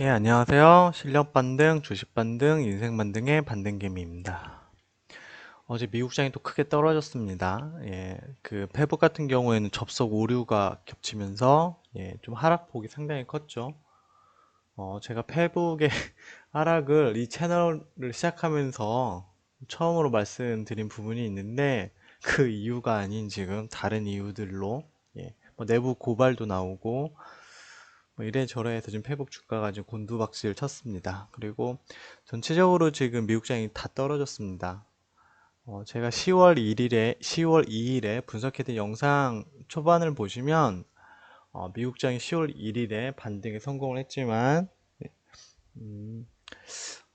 예, 안녕하세요. 실력 반등, 주식 반등, 인생 반등의 반등개미입니다. 어제 미국장이 또 크게 떨어졌습니다. 예, 그 페북 같은 경우에는 접속 오류가 겹치면서 예, 좀 하락폭이 상당히 컸죠. 어, 제가 페북의 하락을 이 채널을 시작하면서 처음으로 말씀드린 부분이 있는데 그 이유가 아닌 지금 다른 이유들로 예, 뭐 내부 고발도 나오고 뭐 이래저래 해서 지금 페북 주가가 지금 곤두박질 쳤습니다. 그리고 전체적으로 지금 미국장이 다 떨어졌습니다. 어, 제가 10월 1일에 10월 2일에 분석해둔 영상 초반을 보시면 어, 미국장이 10월 1일에 반등에 성공을 했지만 음,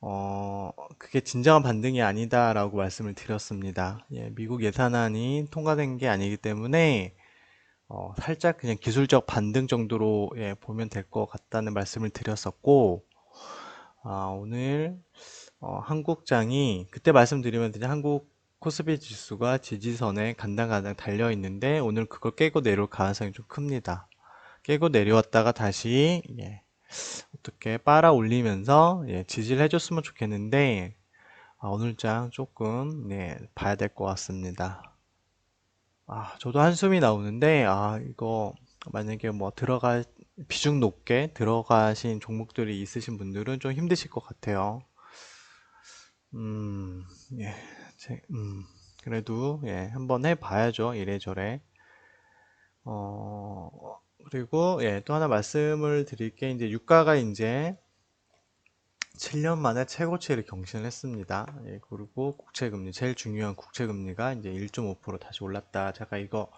어, 그게 진정한 반등이 아니다라고 말씀을 드렸습니다. 예, 미국 예산안이 통과된 게 아니기 때문에 어, 살짝 그냥 기술적 반등 정도로 예, 보면 될 것 같다는 말씀을 드렸었고 아, 오늘 어, 한국장이 그때 말씀드리면 그냥 한국 코스피 지수가 지지선에 간당간당 달려 있는데 오늘 그걸 깨고 내려올 가능성이 좀 큽니다. 깨고 내려왔다가 다시 예, 어떻게 빨아 올리면서 예, 지지를 해줬으면 좋겠는데 아, 오늘장 조금 네, 봐야 될 것 같습니다. 아, 저도 한숨이 나오는데, 아, 이거, 만약에 뭐 들어가, 비중 높게 들어가신 종목들이 있으신 분들은 좀 힘드실 것 같아요. 음, 예, 제, 음, 그래도, 예, 한번 해봐야죠. 이래저래. 어, 그리고, 예, 또 하나 말씀을 드릴 게, 이제, 유가가 이제, 7년 만에 최고치를 경신을 했습니다. 예, 그리고 국채금리, 제일 중요한 국채금리가 이제 1.5% 다시 올랐다. 제가 이거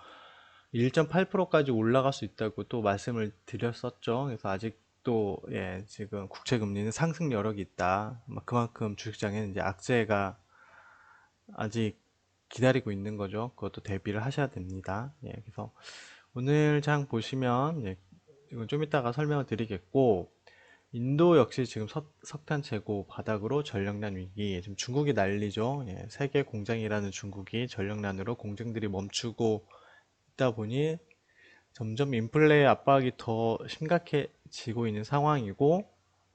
1.8%까지 올라갈 수 있다고 또 말씀을 드렸었죠. 그래서 아직도 예, 지금 국채금리는 상승 여력이 있다. 그만큼 주식장에는 이제 악재가 아직 기다리고 있는 거죠. 그것도 대비를 하셔야 됩니다. 예, 그래서 오늘 장 보시면 예, 이건 좀 이따가 설명을 드리겠고 인도 역시 지금 석, 석탄 재고 바닥으로 전력난 위기. 지금 중국이 난리죠. 예, 세계 공장이라는 중국이 전력난으로 공장들이 멈추고 있다 보니 점점 인플레 압박이 더 심각해지고 있는 상황이고,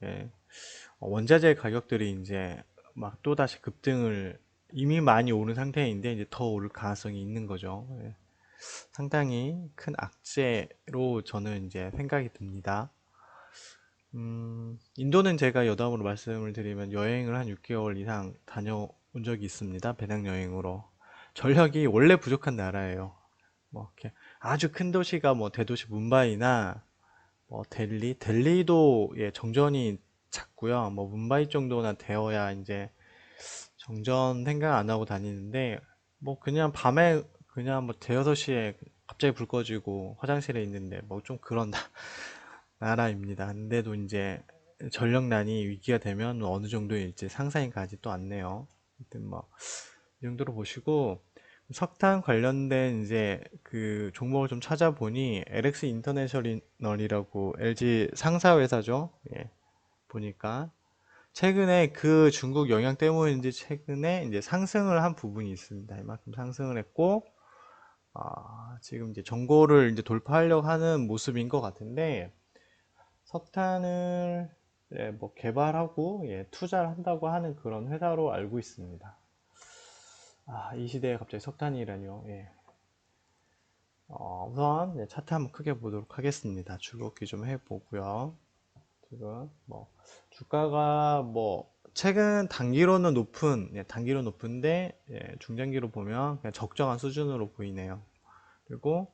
예, 원자재 가격들이 이제 막 또 다시 급등을 이미 많이 오른 상태인데 이제 더 오를 가능성이 있는 거죠. 예, 상당히 큰 악재로 저는 이제 생각이 듭니다. 음, 인도는 제가 여담으로 말씀을 드리면 여행을 한 6개월 이상 다녀온 적이 있습니다. 배낭 여행으로. 전력이 원래 부족한 나라예요. 뭐, 이렇게 아주 큰 도시가 뭐 대도시 뭄바이나 뭐 델리, 델리도 예, 정전이 잦고요. 뭐 뭄바이 정도나 되어야 이제 정전 생각 안 하고 다니는데 뭐 그냥 밤에 그냥 뭐 대여섯 시에 갑자기 불 꺼지고 화장실에 있는데 뭐 좀 그런 나라입니다. 근데도 이제 전력난이 위기가 되면 어느 이제 상상이 가지 또 않네요. 하여튼 뭐, 이 정도로 보시고, 석탄 관련된 이제 그 종목을 좀 찾아보니 LX 인터내셔널이라고 LG 상사 회사죠. 예, 보니까 최근에 그 중국 영향 때문인지 최근에 이제 상승을 한 부분이 있습니다. 이만큼 상승을 했고, 아, 지금 이제 정고를 이제 돌파하려고 하는 모습인 것 같은데, 석탄을 예, 뭐 개발하고 예, 투자를 한다고 하는 그런 회사로 알고 있습니다. 아, 이 시대에 갑자기 석탄이라뇨. 예. 어, 우선 예, 차트 한번 크게 보도록 하겠습니다. 줄걷기 좀 해보고요. 지금 뭐 주가가 뭐 최근 단기로는 높은 예, 단기로 높은데 예, 중장기로 보면 그냥 적정한 수준으로 보이네요. 그리고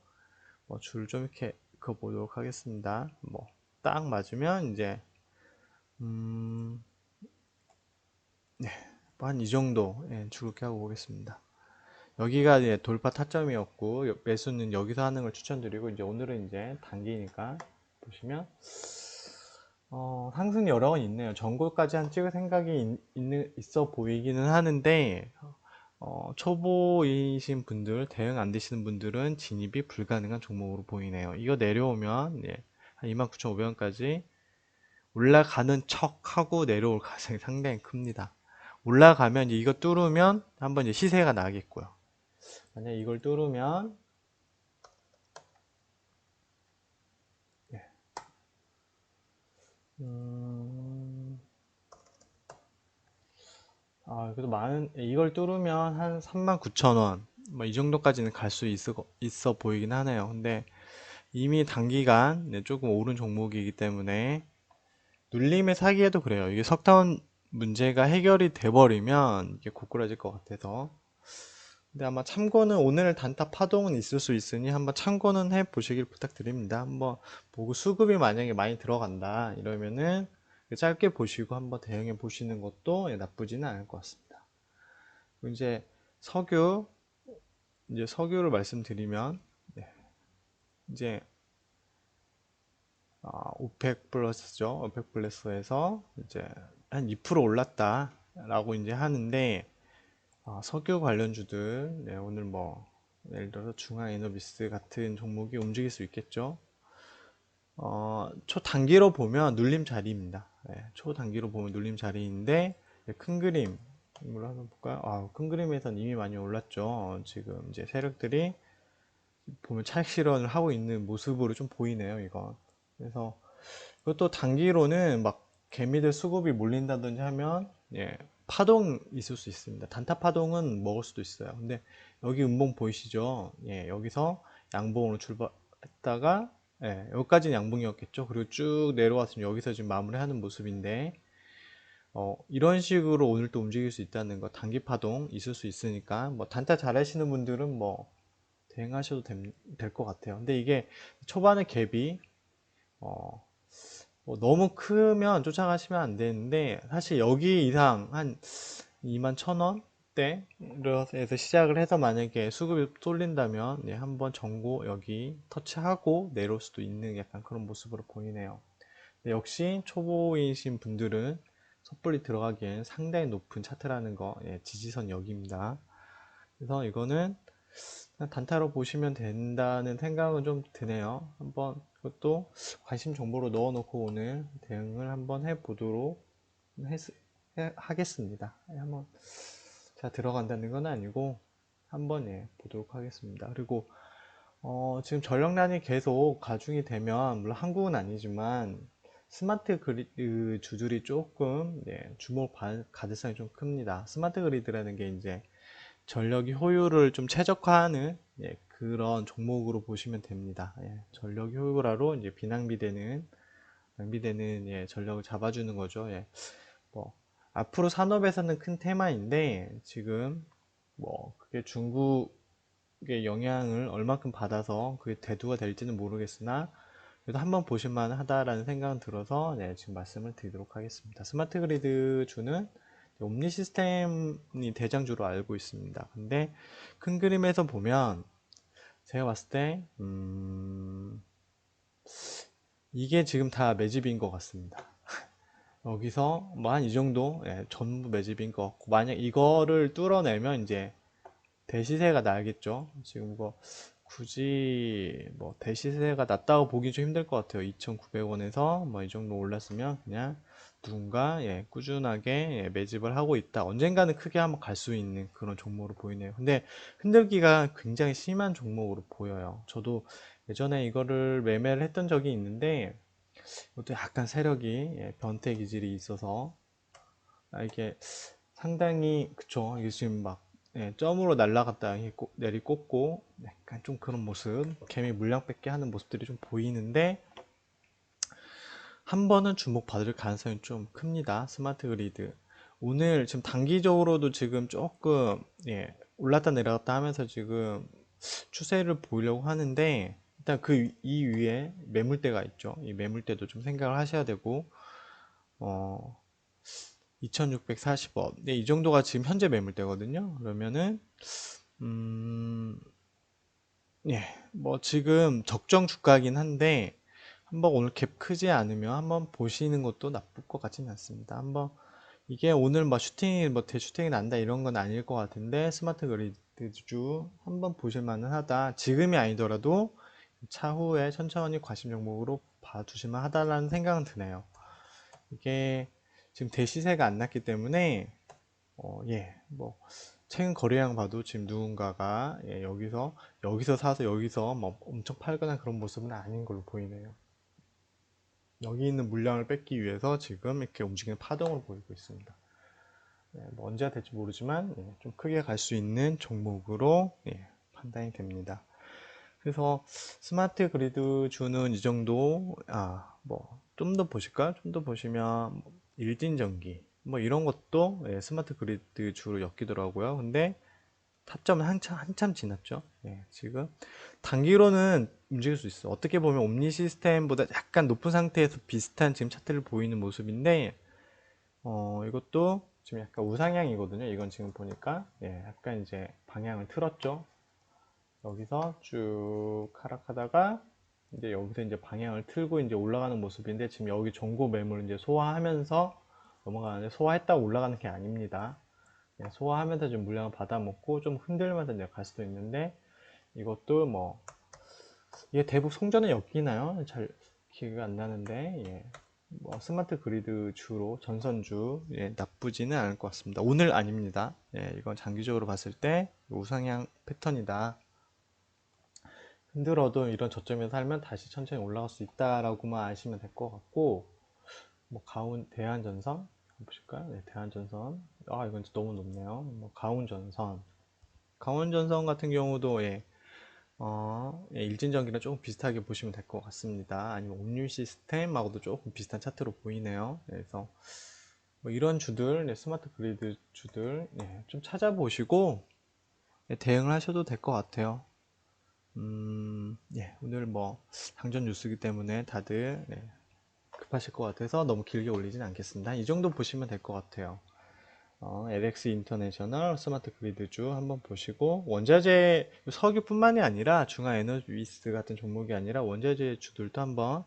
뭐 줄 좀 이렇게 그어 보도록 하겠습니다. 뭐 딱 맞으면 이제 음, 네, 뭐한이 정도 예, 줄게 하고 보겠습니다. 여기가 이제 돌파 타점이었고 여- 매수는 여기서 하는 걸 추천드리고 이제 오늘은 이제 단기니까 보시면 어, 상승 여러 건 있네요. 전고까지 한 찍을 생각이 있, 있어 보이기는 하는데 어, 초보이신 분들, 대응 안 되시는 분들은 진입이 불가능한 종목으로 보이네요. 이거 내려오면 예, 한 29,500원까지 올라가는 척 하고 내려올 가능성이 상당히 큽니다. 올라가면 이거 뚫으면 한번 이제 시세가 나겠고요. 만약 이걸 뚫으면 예. 음, 아, 그래도 많은, 이걸 뚫으면 한 39,000원, 뭐 이 정도까지는 갈 수 있어 보이긴 하네요. 근데 이미 단기간 네, 조금 오른 종목이기 때문에 눌림의 사기에도 그래요. 이게 석탄 문제가 해결이 돼버리면 이게 고꾸라질 것 같아서. 근데 아마 참고는 오늘 단타 파동은 있을 수 있으니 한번 참고는 해 보시길 부탁드립니다. 한번 보고 수급이 만약에 많이 들어간다 이러면은 짧게 보시고 한번 대응해 보시는 것도 예, 나쁘지는 않을 것 같습니다. 이제 석유 이제 석유를 말씀드리면 네. 이제 아, 오펙 플러스죠. 오펙 플러스에서 이제 한 2% 올랐다라고 이제 하는데 아, 석유 관련주들 네, 오늘 뭐 예를 들어서 중앙에너비스 같은 종목이 움직일 수 있겠죠. 어, 초단기로 보면 눌림 자리입니다. 네, 초단기로 보면 눌림 자리인데 네, 큰 그림 이걸 한번 볼까요? 아, 큰 그림에선 이미 많이 올랐죠. 지금 이제 세력들이 보면 찰실현을 하고 있는 모습으로 좀 보이네요, 이건. 그래서 이것도 단기로는 막 개미들 수급이 몰린다든지 하면 예, 파동 있을 수 있습니다. 단타 파동은 먹을 수도 있어요. 근데 여기 음봉 보이시죠? 예, 여기서 양봉으로 출발했다가 예, 여기까지는 양봉이었겠죠. 그리고 쭉 내려왔으면 여기서 지금 마무리하는 모습인데 어, 이런 식으로 오늘 또 움직일 수 있다는 거 단기 파동 있을 수 있으니까 뭐 단타 잘 하시는 분들은 뭐 대응하셔도 될 것 같아요. 근데 이게 초반에 갭이 어, 뭐 너무 크면 쫓아가시면 안 되는데 사실 여기 이상 한 2만 천원 대에서 시작을 해서 만약에 수급이 쏠린다면 네, 한번 전고 여기 터치하고 내려올 수도 있는 약간 그런 모습으로 보이네요. 역시 초보이신 분들은 섣불리 들어가기엔 상당히 높은 차트라는 거 예, 지지선 여기입니다. 그래서 이거는 단타로 보시면 된다는 생각은 좀 드네요. 한번 그것도 관심 정보로 넣어 놓고 오늘 대응을 한번 해 보도록 하겠습니다. 예, 한번 자 들어간다는 건 아니고 한번 예, 보도록 하겠습니다. 그리고 어, 지금 전력난이 계속 가중이 되면 물론 한국은 아니지만 스마트 그리드 주들이 조금 예, 주목 가능성이 좀 큽니다. 스마트 그리드라는 게 이제 전력이 효율을 좀 최적화하는 예, 그런 종목으로 보시면 됩니다. 예, 전력 효율화로 이제 비낭비되는 낭비되는 예, 전력을 잡아주는 거죠. 예, 뭐 앞으로 산업에서는 큰 테마인데 지금 뭐 그게 중국의 영향을 얼마큼 받아서 그게 대두가 될지는 모르겠으나 그래도 한번 보실만 하다라는 생각은 들어서 네, 지금 말씀을 드리도록 하겠습니다. 스마트 그리드 주는 옴니 시스템이 대장주로 알고 있습니다. 근데 큰 그림에서 보면 제가 봤을 때 음... 이게 지금 다 매집인 것 같습니다. 여기서 뭐 한 이 정도 예, 전부 매집인 것 같고 만약 이거를 뚫어내면 이제 대시세가 나겠죠. 지금 뭐 굳이 뭐 대시세가 낮다고 보기 좀 힘들 것 같아요. 2,900원에서 뭐 이 정도 올랐으면 그냥 누군가 예, 꾸준하게 예, 매집을 하고 있다. 언젠가는 크게 한번 갈 수 있는 그런 종목으로 보이네요. 근데 흔들기가 굉장히 심한 종목으로 보여요. 저도 예전에 이거를 매매를 했던 적이 있는데 이것도 약간 세력이 예, 변태 기질이 있어서 아, 이게 상당히 그쵸 이게 지금 막 예, 점으로 날라갔다 내리 꽂고 약간 좀 그런 모습 개미 물량 뺏게 하는 모습들이 좀 보이는데 한 번은 주목받을 가능성이 좀 큽니다. 스마트 그리드. 오늘 지금 단기적으로도 지금 조금 예, 올랐다 내려갔다 하면서 지금 추세를 보이려고 하는데 일단 그 이 위에 매물대가 있죠. 이 매물대도 좀 생각을 하셔야 되고 어 2640원. 네, 이 정도가 지금 현재 매물대거든요. 그러면은 음 예, 뭐 지금 적정 주가긴 한데 한번 오늘 갭 크지 않으면 한번 보시는 것도 나쁠 것 같지는 않습니다. 한번 이게 오늘 뭐 슈팅이 뭐 대슈팅이 난다 이런 건 아닐 것 같은데 스마트 그리드주 한번 보실 만은 하다. 지금이 아니더라도 차후에 천천히 과심 종목으로 봐주실만 하다라는 생각은 드네요. 이게 지금 대시세가 안 났기 때문에 어, 예, 뭐 최근 거래량 봐도 지금 누군가가 예, 여기서 여기서 사서 여기서 뭐 엄청 팔거나 그런 모습은 아닌 걸로 보이네요. 여기 있는 물량을 뺏기 위해서 지금 이렇게 움직이는 파동을 보이고 있습니다. 예, 뭐 언제가 될지 모르지만 예, 좀 크게 갈 수 있는 종목으로 예, 판단이 됩니다. 그래서 스마트 그리드 주는 이 정도 아 뭐 좀 더 보실까? 좀 더 보시면 뭐 일진전기 뭐 이런 것도 예, 스마트 그리드 주로 엮이더라고요. 근데 타점은 한참 한참 지났죠. 예, 지금 단기로는 움직일 수 있어. 어떻게 보면 옴니 시스템보다 약간 높은 상태에서 비슷한 지금 차트를 보이는 모습인데 어, 이것도 지금 약간 우상향이거든요. 이건 지금 보니까 예, 약간 이제 방향을 틀었죠. 여기서 쭉 하락하다가 이제 여기서 이제 방향을 틀고 이제 올라가는 모습인데 지금 여기 종고 매물 이제 소화하면서 넘어가는데 소화했다고 올라가는 게 아닙니다. 예, 소화하면서 좀 물량을 받아먹고 좀 흔들면서 이제 갈 수도 있는데 이것도 뭐 이게 대북 송전에 엮이나요? 잘 기억이 안 나는데 예. 뭐 스마트 그리드 주로 전선주 예, 나쁘지는 않을 것 같습니다. 오늘 아닙니다. 예, 이건 장기적으로 봤을 때 우상향 패턴이다. 흔들어도 이런 저점에서 살면 다시 천천히 올라갈 수 있다라고만 아시면 될 것 같고 뭐 가운 대한전선 보실까요? 네, 대한전선 아 이건 너무 높네요. 뭐 가운전선 가운전선 같은 경우도 예, 어, 예, 일진전기랑 조금 비슷하게 보시면 될 것 같습니다. 아니면 옴뉴 시스템하고도 조금 비슷한 차트로 보이네요. 그래서 뭐 이런 주들, 네, 스마트 그리드 주들 예, 좀 찾아보시고 예, 대응을 하셔도 될 것 같아요. 음, 예, 오늘 뭐 당전 뉴스이기 때문에 다들 예, 급하실 것 같아서 너무 길게 올리진 않겠습니다. 이 정도 보시면 될 것 같아요. 어, LX 인터내셔널 스마트 그리드주 한번 보시고 원자재 석유뿐만이 아니라 중화 에너비스 같은 종목이 아니라 원자재 주들도 한번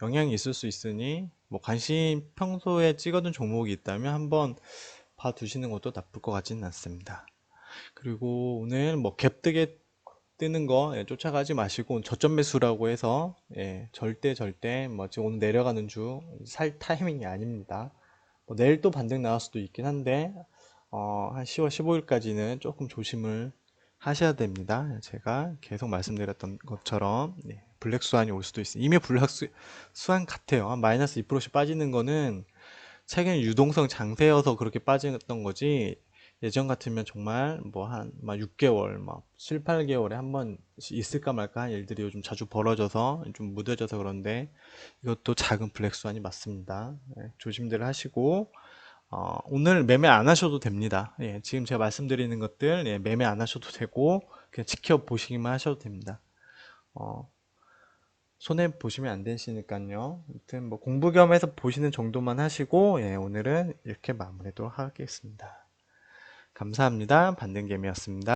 영향이 있을 수 있으니 뭐 관심 평소에 찍어둔 종목이 있다면 한번 봐두시는 것도 나쁠 것 같지는 않습니다. 그리고 오늘 뭐 갭뜨게 뜨는 거 예, 쫓아가지 마시고 저점 매수라고 해서 예, 절대 절대 뭐 지금 오늘 내려가는 주 살 타이밍이 아닙니다. 뭐 내일 또 반등 나올 수도 있긴 한데 어, 한 10월 15일까지는 조금 조심을 하셔야 됩니다. 제가 계속 말씀드렸던 것처럼 네, 블랙 수완이 올 수도 있어요. 이미 블랙 수, 수완 같아요. 한 마이너스 2%씩 빠지는 거는 최근 유동성 장세여서 그렇게 빠졌던 거지 예전 같으면 정말 뭐한 6개월, 막 7, 8개월에 한 번 있을까 말까 한 일들이 요즘 자주 벌어져서 좀 무뎌져서 그런데 이것도 작은 블랙스완이 맞습니다. 예, 조심들 하시고 어, 오늘 매매 안 하셔도 됩니다. 예, 지금 제가 말씀드리는 것들 예, 매매 안 하셔도 되고 그냥 지켜보시기만 하셔도 됩니다. 어, 손해 보시면 안 되시니까요. 아무튼 뭐 공부 겸해서 보시는 정도만 하시고 예, 오늘은 이렇게 마무리하도록 하겠습니다. 감사합니다. 반등개미였습니다.